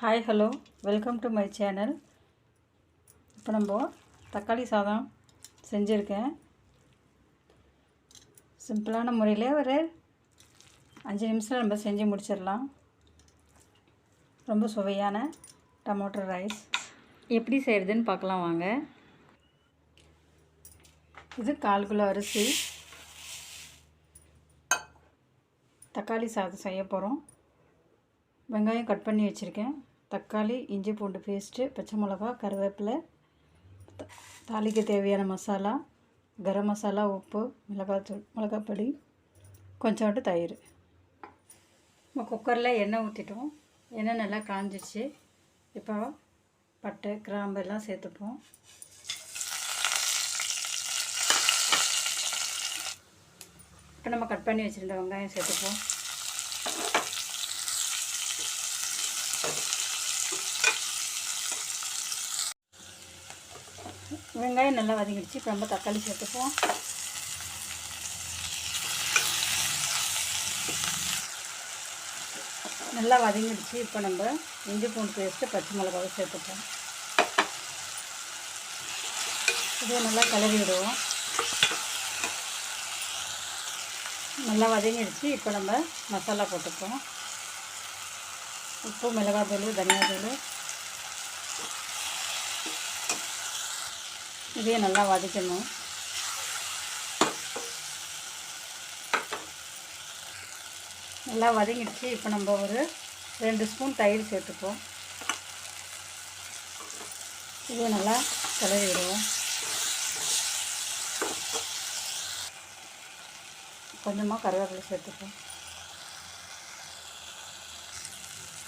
Hi hello welcome to my channel இப்போ நம்ம தக்காளி சாதம் செஞ்சுருக்கேன். சிம்பிளான முறையில் ஒரு அஞ்சு நிமிஷம் நம்ம செஞ்சு முடிச்சிடலாம். ரொம்ப சுவையான டமோட்டோ ரைஸ். எப்படி செய்கிறதுன்னு பார்க்கலாம் வாங்க. இது கால் கிலோ அரிசி. தக்காளி சாதம் செய்ய போகிறோம் வெங்காயம் கட் பண்ணி வச்சுருக்கேன். தக்காளி இஞ்சி பூண்டு பேஸ்ட்டு பச்சை மிளகா கருவேப்பிலை தாலிக்கு தேவையான மசாலா கரம் மசாலா உப்பு மிளகாத்தூள் மிளகாப்பொடி கொஞ்சோண்டு தயிர். நம்ம குக்கரில் எண்ணெய் ஊற்றிட்டோம் எண்ணெய் நல்லா காஞ்சிச்சு. இப்போ பட்டை கிராம்பு எல்லாம் சேர்த்துப்போம். இப்போ நம்ம கட் பண்ணி வச்சுருந்த வெங்காயம் சேர்த்துப்போம். வெங்காயம் நல்லா வதங்கிடுச்சு. இப்போ நம்ம தக்காளி சேர்த்துப்போம் நல்லா வதங்கிடுச்சு. இப்போ நம்ம இஞ்சி பூண்டு பேஸ்ட்டு பச்சை மிளகாவை சேர்த்துப்போம் இதை நல்லா கிளறி விடுவோம். நல்லா வதங்கிடுச்சு. இப்போ நம்ம மசாலா போட்டுப்போம் உப்பு மிளகாத்தூள் தனியாத்தூள். இதையும் நல்லா வதக்கணும். நல்லா வதங்கிடுச்சு. இப்போ நம்ம ஒரு ரெண்டு ஸ்பூன் தயிர் சேர்த்துப்போம். இதையும் நல்லா கிளறி விடுவோம். கொஞ்சமாக கருவேப்பிலை சேர்த்துப்போம்.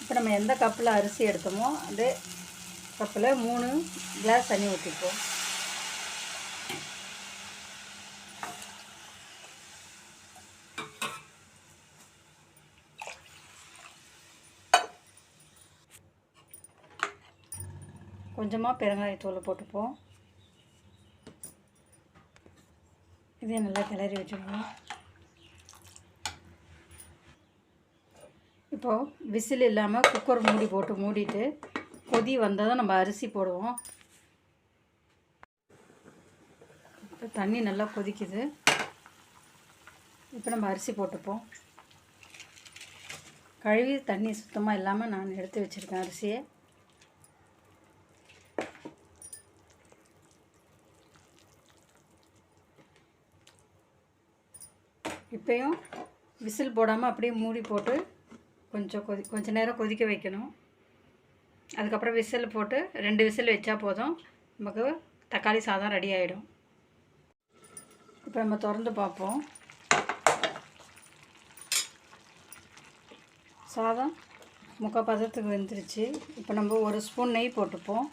இப்போ நம்ம எந்த கப்பில் அரிசி எடுத்தோமோ அதே கப்பில் மூணு கிளாஸ் தண்ணி ஊற்றிப்போம். கொஞ்சமாக பெருங்காயத்தூளை போட்டுப்போம். இதையும் நல்லா கிளறி வச்சுருவோம் இப்போது விசில் இல்லாமல் குக்கர் மூடி போட்டு மூடிட்டு கொதி வந்ததும் நம்ம அரிசி போடுவோம். இப்போ தண்ணி நல்லா கொதிக்குது. இப்போ நம்ம அரிசி போட்டுப்போம். கழுவி தண்ணி சுத்தமாக இல்லாமல் நான் எடுத்து வச்சுருக்கேன் அரிசியை. இப்போயும் விசில் போடாமல் அப்படியே மூடி போட்டு கொஞ்சம் கொதி கொஞ்சம் நேரம் கொதிக்க வைக்கணும். அதுக்கப்புறம் விசில் போட்டு ரெண்டு விசில் வச்சா போதும். நமக்கு தக்காளி சாதம் ரெடி ஆகிடும் இப்போ நம்ம திறந்து பார்ப்போம். சாதம் முக்கால் பதத்துக்கு வெந்துருச்சு. இப்போ நம்ம ஒரு ஸ்பூன் நெய் போட்டுப்போம்.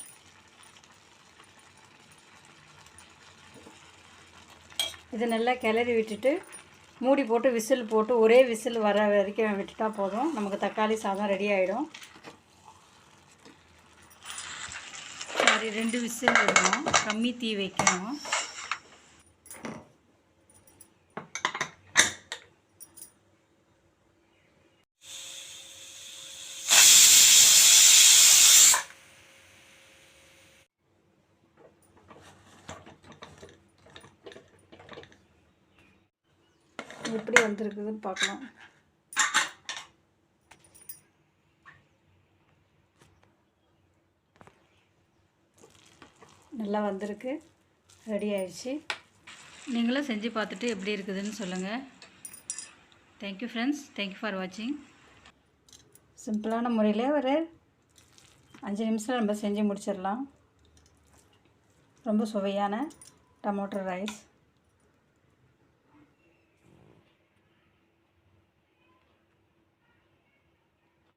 இது நல்லா கிளறி விட்டுட்டு மூடி போட்டு விசில் போட்டு ஒரே விசில் வர வரைக்கும் விட்டுட்டா போதும். நமக்கு தக்காளி சாதம் ரெடி ஆகிடும் மாதிரி ரெண்டு விசில் விடணும். கம்மி தீ வைக்கணும். எப்படி வந்திருக்குதுன்னு பார்க்கலாம். நல்லா வந்திருக்கு. ரெடி ஆயிடுச்சு. நீங்களும் செஞ்சு பார்த்துட்டு எப்படி இருக்குதுன்னு சொல்லுங்கள் தேங்க்யூ ஃப்ரெண்ட்ஸ் தேங்க்யூ ஃபார் வாட்சிங் சிம்பிளான முறையில் ஒரு அஞ்சு நிமிஷம் நம்ம செஞ்சு முடிச்சிடலாம். ரொம்ப சுவையான டமோட்டோ ரைஸ்.